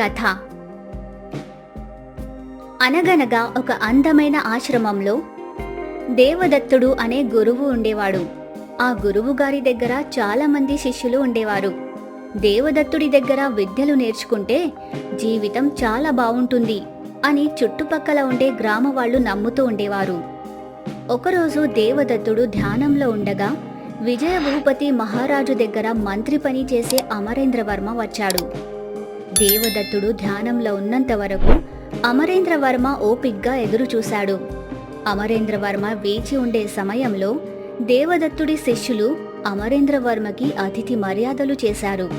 కథ. అనగనగా ఒక అందమైన ఆశ్రమంలో దేవదత్తుడు అనే గురువు ఉండేవాడు. ఆ గురువు గారి దగ్గర చాలా మంది శిష్యులు ఉండేవారు. దేవదత్తుడి దగ్గర విద్యలు నేర్చుకుంటే జీవితం చాలా బాగుంటుంది అని చుట్టుపక్కల ఉండే గ్రామ వాళ్ళు నమ్ముతూ ఉండేవారు. ఒకరోజు దేవదత్తుడు ధ్యానంలో ఉండగా విజయ భూపతి మహారాజు దగ్గర మంత్రి పని చేసే అమరేంద్రవర్మ వచ్చాడు. దేవదత్తుడు ధ్యానంలో ఉన్నంత వరకు అమరేంద్రవర్మ ఓపిగ్గా ఎదురుచూశాడు. అమరేంద్రవర్మ వేచి ఉండే సమయంలో దేవదత్తుడి శిష్యులు అమరేంద్రవర్మకి అతిథి మర్యాదలు చేశారు.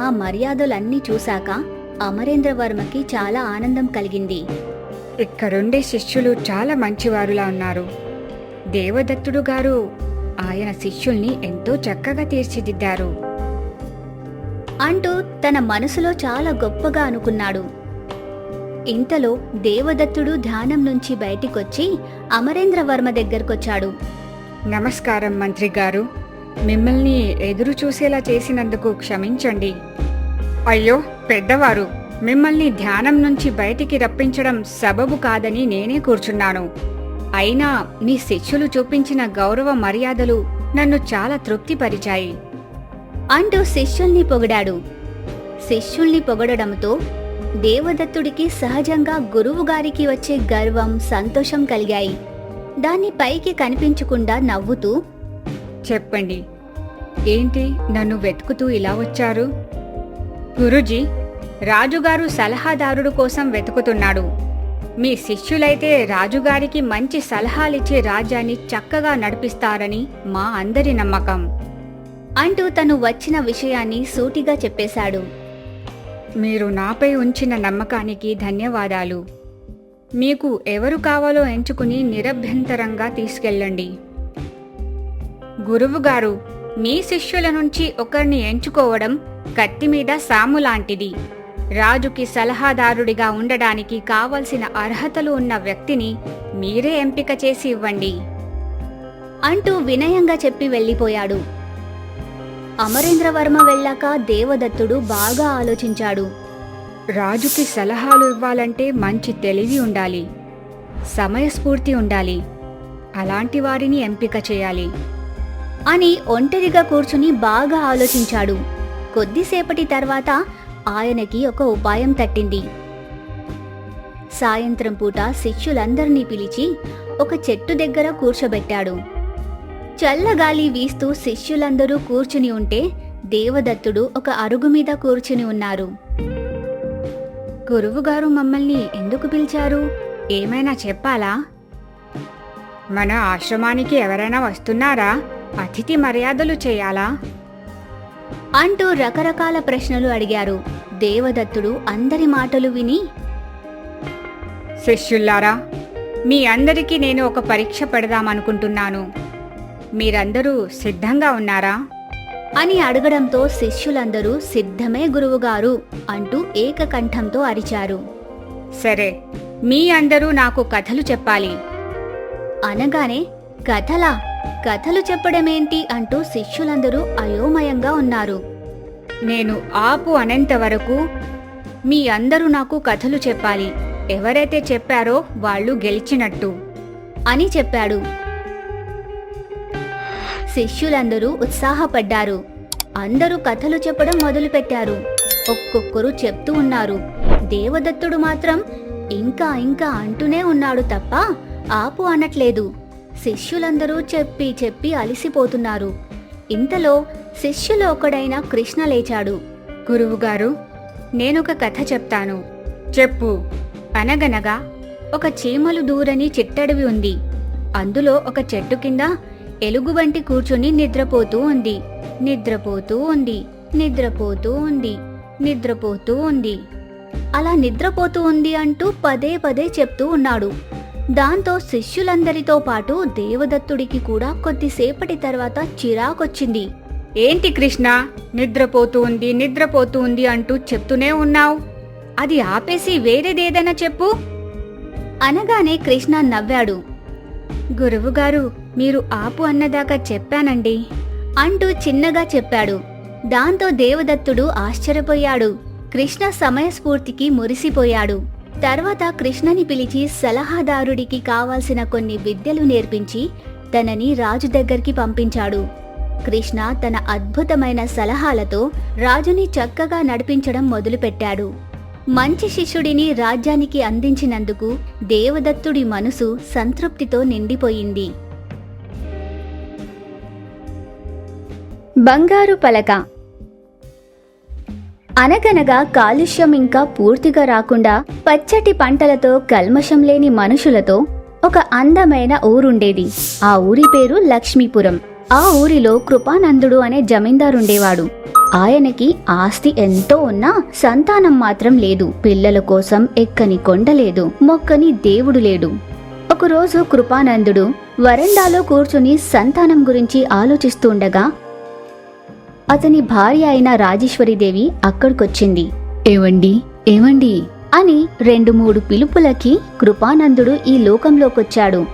ఆ మర్యాదలన్నీ చూశాక అమరేంద్రవర్మకి చాలా ఆనందం కలిగింది. ఇక్కడుండే శిష్యులు చాలా మంచివారులా ఉన్నారు. దేవదత్తుడు గారు ఆయన శిష్యుల్ని ఎంతో చక్కగా తీర్చిదిద్దారు. అంటూ తన మనసులో చాలా గొప్పగా అనుకున్నాడు. ఇంతలో దేవదత్తుడు ధ్యానం నుంచి బయటికొచ్చి అమరేంద్రవర్మ దగ్గరకొచ్చాడు. నమస్కారం మంత్రి గారు. మిమ్మల్ని ఎదురు చూసేలా చేసినందుకు క్షమించండి. అయ్యో పెద్దవారు మిమ్మల్ని ధ్యానం నుంచి బయటికి రప్పించడం సబబు కాదని నేనే కూర్చున్నాను. అయినా మీ శిష్యులు చూపించిన గౌరవ మర్యాదలు నన్ను చాలా తృప్తిపరిచాయి. అంటూ శిష్యుల్ని పొగిడాడు. శిష్యుల్ని పొగడడంతో దేవదత్తుడికి సహజంగా గురువుగారికి వచ్చే గర్వం సంతోషం కలిగాయి. దాన్ని పైకి కనిపించకుండా నవ్వుతూ చెప్పండి ఏంటి నన్ను వెతుకుతూ ఇలా వచ్చారు? గురుజీ రాజుగారు సలహాదారుడు కోసం వెతుకుతున్నాడు. మీ శిష్యులైతే రాజుగారికి మంచి సలహాలిచ్చే రాజ్యాన్ని చక్కగా నడిపిస్తారని మా అందరి నమ్మకం. అంటూ తను వచ్చిన విషయాన్ని సూటిగా చెప్పేశాడు. మీరు నాపై ఉంచిన నమ్మకానికి ధన్యవాదాలు. మీకు ఎవరు కావాలో ఎంచుకుని నిరభ్యంతరంగా తీసుకెళ్ళండి. గురువుగారు మీ శిష్యుల నుంచి ఒకరిని ఎంచుకోవడం కత్తి మీద సాము లాంటిది. రాజుకి సలహాదారుడిగా ఉండడానికి కావలసిన అర్హతలు ఉన్న వ్యక్తిని మీరే ఎంపిక చేసి ఇవ్వండి. అంటూ వినయంగా చెప్పి వెళ్ళిపోయాడు. అమరేంద్రవర్మ వెళ్ళాక దేవదత్తుడు బాగా ఆలోచించాడు. రాజుకి సలహాలు ఇవ్వాలంటే మంచి తెలివి ఉండాలి. సమయస్ఫూర్తి ఉండాలి. అలాంటి వారిని ఎంపిక చేయాలి. అని ఒంటరిగా కూర్చుని బాగా ఆలోచించాడు. కొద్దిసేపటి తర్వాత ఆయనకి ఒక ఉపాయం తట్టింది. సాయంత్రం పూట శిష్యులందరినీ పిలిచి ఒక చెట్టు దగ్గర కూర్చోబెట్టాడు. చల్లగాలి వీస్తూ శిష్యులందరూ కూర్చుని ఉంటే దేవదత్తుడు ఒక అరుగు మీద కూర్చుని ఉన్నారు. గురువుగారు మమ్మల్ని ఎందుకు పిలిచారు? ఏమైనా చెప్పాలా? మన ఆశ్రమానికి ఎవరైనా వస్తున్నారా? అతిథి మర్యాదలు చేయాలా? అంటూ రకరకాల ప్రశ్నలు అడిగారు. దేవదత్తుడు అందరి మాటలు విని శిష్యుల్లారా మీ అందరికీ నేను ఒక పరీక్ష పెడదామనుకుంటున్నాను. మీరందరూ సిద్ధంగా ఉన్నారా? అని అడగడంతో శిష్యులందరూ సిద్ధమే గురువుగారు అంటూ ఏకకంఠంతో అరిచారు. సరే మీ అందరూ నాకు కథలు చెప్పాలి. అనగానే కథలా? కథలు చెప్పడమేంటి? అంటూ శిష్యులందరూ అయోమయంగా ఉన్నారు. నేను ఆపు అనేంత వరకు మీ అందరూ నాకు కథలు చెప్పాలి. ఎవరైతే చెప్పారో వాళ్ళు గెలిచినట్టు అని చెప్పాడు. శిష్యులందరూ ఉత్సాహపడ్డారు. అందరూ కథలు చెప్పడం మొదలుపెట్టారు. ఒక్కొక్కరు చెప్తూ ఉన్నారు. దేవదత్తుడు మాత్రం ఇంకా ఇంకా అంటూనే ఉన్నాడు తప్ప ఆపు అనట్లేదు. శిష్యులందరూ చెప్పి చెప్పి అలిసిపోతున్నారు. ఇంతలో శిష్యులు ఒకడైన కృష్ణ లేచాడు. గురువుగారు నేనొక కథ చెప్తాను. చెప్పు. అనగనగా ఒక చీమలు దూరని చిట్టడవి ఉంది. అందులో ఒక చెట్టు కింద ఎలుగుబంటి కూర్చుని నిద్రపోతూ ఉంది. నిద్రపోతూ ఉంది. నిద్రపోతూ ఉంది. నిద్రపోతూ ఉంది. అలా నిద్రపోతూ ఉంది అంటూ పదే పదే చెప్తూ ఉన్నాడు. దాంతో శిష్యులందరితో పాటు దేవదత్తుడికి కూడా కొద్దిసేపటి తర్వాత చిరాకొచ్చింది. ఏంటి కృష్ణ? నిద్రపోతూ ఉంది నిద్రపోతూ ఉంది అంటూ చెప్తూనే ఉన్నావు. అది ఆపేసి వేరేదేదైనా చెప్పు. అనగానే కృష్ణ నవ్వాడు. గురువుగారు మీరు ఆపు అన్నదాకా చెప్పానండి అంటూ చిన్నగా చెప్పాడు. దాంతో దేవదత్తుడు ఆశ్చర్యపోయాడు. కృష్ణ సమయస్ఫూర్తికి మురిసిపోయాడు. తర్వాత కృష్ణని పిలిచి సలహాదారుడికి కావాల్సిన కొన్ని విద్యలు నేర్పించి తనని రాజు దగ్గరికి పంపించాడు. కృష్ణ తన అద్భుతమైన సలహాలతో రాజుని చక్కగా నడిపించడం మొదలుపెట్టాడు. మంచి శిష్యుడిని రాజ్యానికి అందించినందుకు దేవదత్తుడి మనసు సంతృప్తితో నిండిపోయింది. బంగారు పలక. అనగనగా కాలుష్యం ఇంకా పూర్తిగా రాకుండా పచ్చటి పంటలతో కల్మషం లేని మనుషులతో ఒక అందమైన ఊరుండేది. ఆ ఊరి పేరు లక్ష్మీపురం. ఆ ఊరిలో కృపానందుడు అనే జమీందారుండేవాడు. ఆయనకి ఆస్తి ఎంతో ఉన్నా సంతానం మాత్రం లేదు. పిల్లల కోసం ఎక్కని కొండ లేదు. మొక్కని దేవుడు లేడు. ఒకరోజు కృపానందుడు వరండాలో కూర్చుని సంతానం గురించి ఆలోచిస్తుండగా అతని భార్య అయిన రాజేశ్వరీదేవి అక్కడికొచ్చింది. ఏవండి? ఏవండి అని రెండు మూడు పిలుపులకి కృపానందుడు ఈ లోకంలోకొచ్చాడు.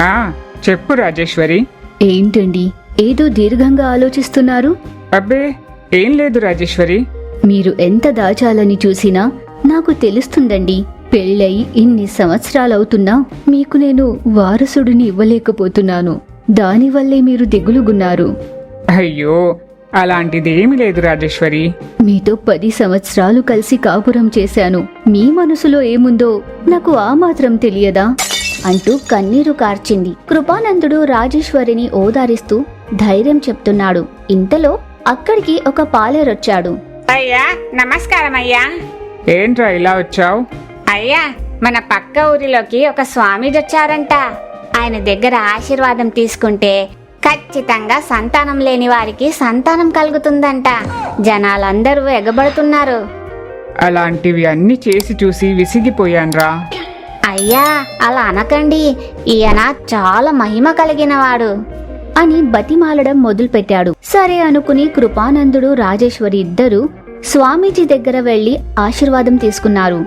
ఆ చెప్పు రాజేశ్వరి. ఏంటండి? ఏదో దీర్ఘంగా ఆలోచిస్తున్నారు? అబ్బే ఏం లేదు రాజేశ్వరి. మీరు ఎంత దాచాలని చూసినా నాకు తెలుస్తుందండి పెళ్ళై ఇన్ని సంవత్సరాలవుతున్నా మీకు నేను వారసుడిని ఇవ్వలేకపోతున్నాను. దానివల్లే మీరు దిగులుగున్నారు. అయ్యో అలాంటిదేమీ లేదు రాజేశ్వరి. మీతో పది సంవత్సరాలు కలిసి కాపురం చేశాను. మీ మనసులో ఏముందో నాకు ఆ మాత్రం తెలియదా? అంటూ కన్నీరు కార్చింది. కృపానందుడు రాజేశ్వరిని ఓదారిస్తూ ధైర్యం చెప్తున్నాడు. ఇంతలో అక్కడికి ఒక పాలేరొచ్చాడు అయ్యా నమస్కారం అయ్యా. ఏంట్రా ఇలా వచ్చావు? అయ్యా మన పక్క ఊరిలోకి ఒక స్వామీజీ వచ్చారంట ఆయన దగ్గర ఆశీర్వాదం తీసుకుంటే ఖచ్చితంగా సంతానం లేని వారికి సంతానం కలుగుతుందంట. జనాలందరూ ఎగబడుతున్నారు. అలాంటివి అన్ని చేసి చూసి విసిగిపోయాన్రా. అయ్యా అలా అనకండి. ఈయన చాలా మహిమ కలిగినవాడు. అని బతిమాలడం మొదలుపెట్టాడు. సరే అనుకుని కృపానందుడు రాజేశ్వరి ఇద్దరు స్వామీజీ దగ్గర వెళ్ళి ఆశీర్వాదం తీసుకున్నారు.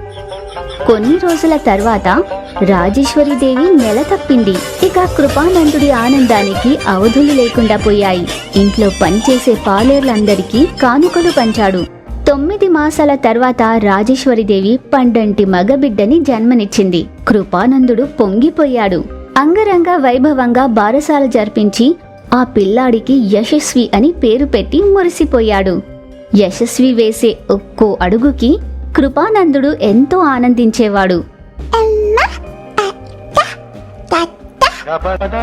కొన్ని రోజుల తర్వాత రాజేశ్వరీదేవి నెల తప్పింది. ఇక కృపానందుడి ఆనందానికి అవధులు లేకుండా పోయాయి. ఇంట్లో పనిచేసే పాలేర్లందరికీ కానుకలు పంచాడు. తొమ్మిది మాసాల తర్వాత రాజేశ్వరిదేవి పండంటి మగబిడ్డని జన్మనిచ్చింది. కృపానందుడు పొంగిపోయాడు. అంగరంగ వైభవంగా బారసాల జరిపించి ఆ పిల్లాడికి యశస్వి అని పేరు పెట్టి మురిసిపోయాడు. యశస్వి వేసే ఒక్కో అడుగుకి కృపానందుడు ఎంతో ఆనందించేవాడు.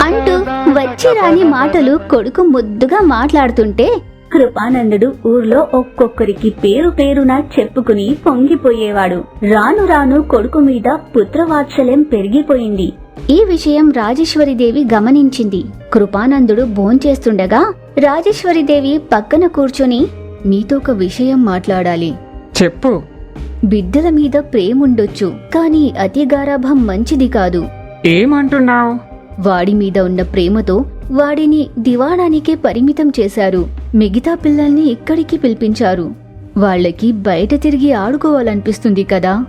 అంటూ వచ్చి రాని మాటలు కొడుకు ముద్దుగా మాట్లాడుతుంటే కృపానందుడు ఊర్లో ఒక్కొక్కరికి పేరు పేరున చెప్పుకుని పొంగిపోయేవాడు. రాను రాను కొడుకు మీద పుత్రవాత్సల్యం పెరిగిపోయింది. ఈ విషయం రాజేశ్వరిదేవి గమనించింది. కృపానందుడు భోంచేస్తుండగా రాజేశ్వరిదేవి పక్కన కూర్చుని మీతో ఒక విషయం మాట్లాడాలి. చెప్పు. బిడ్డల మీద ప్రేముండొచ్చు కానీ అతి గారాభం మంచిది కాదు. ఏమంటున్నావు? వాడి మీద ఉన్న ప్రేమతో వాడిని దివాణానికే పరిమితం చేశారు. మిగతా పిల్లల్ని ఇక్కడికి పిలిపించారు. వాళ్ళకి బయట తిరిగి ఆడుకోవాలనిపిస్తుంది కదా.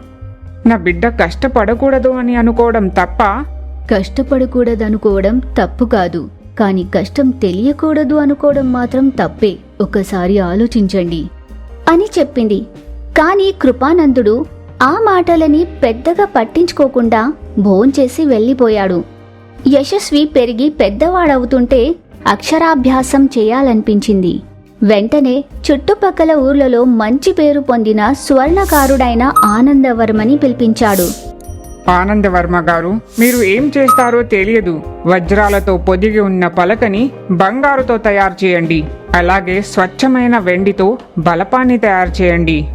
నా బిడ్డ కష్టపడకూడదు అని అనుకోవడం తప్ప కష్టపడకూడదనుకోవడం తప్పు కాదు. కాని కష్టం తెలియకూడదు అనుకోవడం మాత్రం తప్పే. ఒకసారి ఆలోచించండి. అని చెప్పింది. కాని కృపానందుడు ఆ మాటలని పెద్దగా పట్టించుకోకుండా భోంచేసి వెళ్ళిపోయాడు. యశస్వి పెరిగి పెద్దవాడవుతుంటే అక్షరాభ్యాసం చేయాలనిపించింది. వెంటనే చుట్టుపక్కల ఊర్లలో మంచి పేరు పొందిన స్వర్ణకారుడైన ఆనందవర్మని పిలిపించాడు. ఆనందవర్మ గారు మీరు ఏం చేస్తారో తెలియదు. వజ్రాలతో పొదిగి ఉన్న పలకని బంగారుతో తయారు చేయండి. అలాగే స్వచ్ఛమైన వెండితో బలపాన్ని తయారు చేయండి.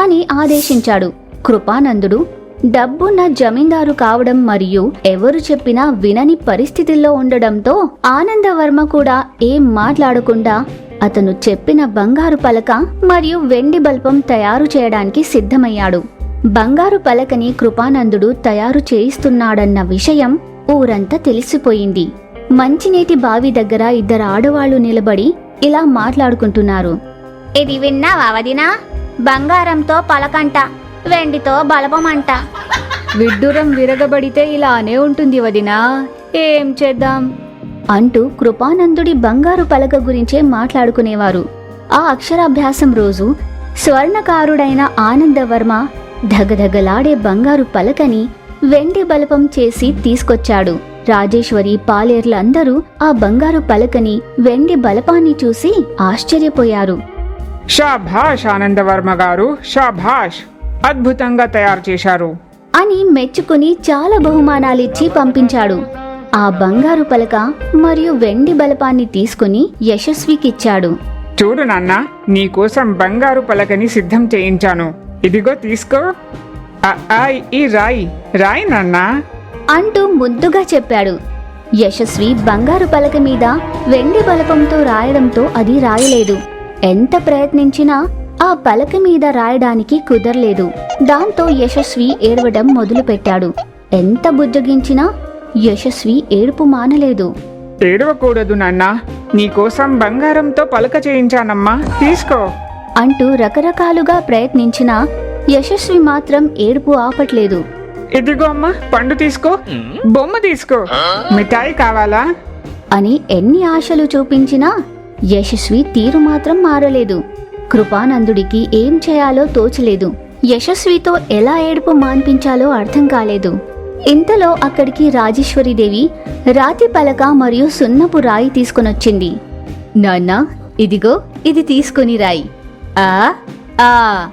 అని ఆదేశించాడు. కృపానందుడు డబ్బున్న జమీందారు కావడం మరియు ఎవరు చెప్పినా వినని పరిస్థితుల్లో ఉండడంతో ఆనందవర్మ కూడా ఏం మాట్లాడకుండా అతను చెప్పిన బంగారు పలక మరియు వెండి బల్పం తయారు చేయడానికి సిద్ధమయ్యాడు. బంగారు పలకని కృపానందుడు తయారు చేయిస్తున్నాడన్న విషయం ఊరంతా తెలిసిపోయింది. మంచినీటి బావి దగ్గర ఇద్దరు ఆడవాళ్ళు నిలబడి ఇలా మాట్లాడుకుంటున్నారు. ఇది విన్నావా వదినా? బంగారంతో పలకంట వెండితో బలపమంట. విడ్డూరం విరగబడితే ఇలానే ఉంటుంది వదినా. ఏం చేద్దాం? అంటూ కృపానందుడి బంగారు పలక గురించే మాట్లాడుకునేవారు. ఆ అక్షరాభ్యాసం రోజు స్వర్ణకారుడైన ఆనందవర్మ ధగధగలాడే బంగారు పలకని వెండి బలపం చేసి తీసుకొచ్చాడు. రాజేశ్వరి పాలేర్లందరూ ఆ బంగారు పలకని వెండి బలపాన్ని చూసి ఆశ్చర్యపోయారు. షాభాష్ ఆనందవర్మ గారు షాభాష్ అద్భుతంగా తయారు చేశారు. అని మెచ్చుకుని చాలా బహుమానాలిచ్చి పంపించాడు. ఆ బంగారు పలక మరియు వెండి బలపాన్ని తీసుకుని యశస్వికిచ్చాడు. చూడు నాన్న నీకోసం బంగారు పలకని సిద్ధం చేయించాను. ఇదిగో తీసుకో. ఈ రాయి. రాయి నాన్నా. అంటూ ముద్దుగా చెప్పాడు. యశస్వి బంగారు పలక మీద వెండి బలపంతో రాయడంతో అది రాయలేదు. ఎంత ప్రయత్నించినా ఆ పలక మీద రాయడానికి కుదరలేదు. దాంతో యశస్వి ఏడవడం మొదలుపెట్టాడు. ఎంత బుజ్జగించినా యశస్వి ఏడుపు మానలేదు. ఏడవకూడదు నాన్న. నీకోసం బంగారంతో పలక చేయించానమ్మా. తీసుకో. అంటూ రకరకాలుగా ప్రయత్నించినా యశస్వి మాత్రం ఏడుపు ఆపట్లేదు. ఇదిగో అమ్మా పండు తీసుకో బొమ్మ తీసుకో. మిఠాయి కావాలా? అని ఎన్ని ఆశలు చూపించినా యశస్వి తీరు మాత్రం మారలేదు. కృపానందుడికి ఏం చేయాలో తోచలేదు. యశస్వితో ఎలా ఏడుపు మాన్పించాలో అర్థం కాలేదు. ఇంతలో అక్కడికి రాజేశ్వరీదేవి రాతి పలక మరియు సున్నపు రాయి తీసుకొనొచ్చింది. నాన్న ఇదిగో ఇది తీసుకుని రాయి. ఆ ఆ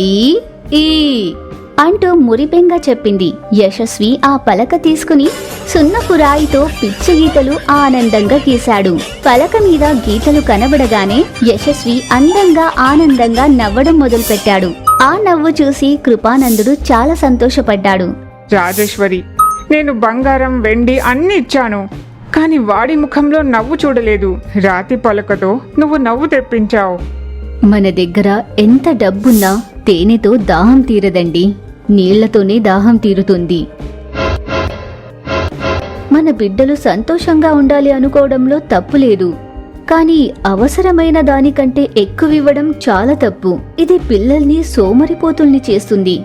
ఈ ఈ అంటూ మురిపెంగా చెప్పింది యశస్వి ఆ పలక తీసుకుని సున్నపు రాయితో పిచ్చి గీతలు ఆనందంగా గీశాడు. పలక మీద గీతలు కనబడగానే యశస్వి అందంగా ఆనందంగా నవ్వడం మొదలుపెట్టాడు. ఆ నవ్వు చూసి కృపానందుడు చాలా సంతోషపడ్డాడు. రాజేశ్వరి నేను బంగారం వెండి అన్ని ఇచ్చాను కానీ వాడి ముఖంలో నవ్వు చూడలేదు. రాతి పలకతో నువ్వు నవ్వు తెప్పించావు. మన దగ్గర ఎంత డబ్బున్నా తేనెతో దాహం తీరదండి. నీళ్ళతోనే దాహం తీరుతుంది. మన బిడ్డలు సంతోషంగా ఉండాలి అనుకోవడంలో తప్పు లేదు. కానీ అవసరమైన దానికంటే ఎక్కువివ్వడం చాలా తప్పు. ఇది పిల్లల్ని సోమరిపోతుల్ని చేస్తుంది.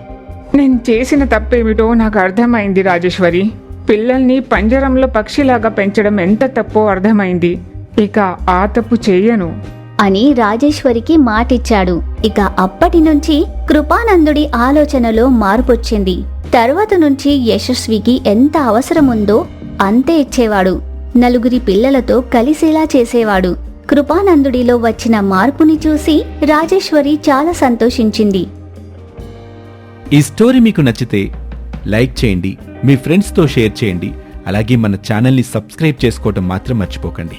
నేను చేసిన తప్పేమిటో నాకు అర్థమైంది రాజేశ్వరి. పిల్లల్ని పంజరంలో పక్షిలాగా పెంచడం ఎంత తప్పో అర్థమైంది. ఇక ఆ తప్పు చేయను. అని రాజేశ్వరికి మాటిచ్చాడు. ఇక అప్పటి నుంచి కృపానందుడి ఆలోచనలో మార్పొచ్చింది. తర్వాత నుంచి యశస్వికి ఎంత అవసరముందో అంతే ఇచ్చేవాడు. నలుగురి పిల్లలతో కలిసేలా చేసేవాడు. కృపానందుడిలో వచ్చిన మార్పుని చూసి రాజేశ్వరి చాలా సంతోషించింది. ఈ స్టోరీ మీకు నచ్చితే లైక్ చేయండి మీ ఫ్రెండ్స్తో షేర్ చేయండి అలాగే మన ఛానల్ని సబ్స్క్రైబ్ చేసుకోవటం మాత్రం మర్చిపోకండి.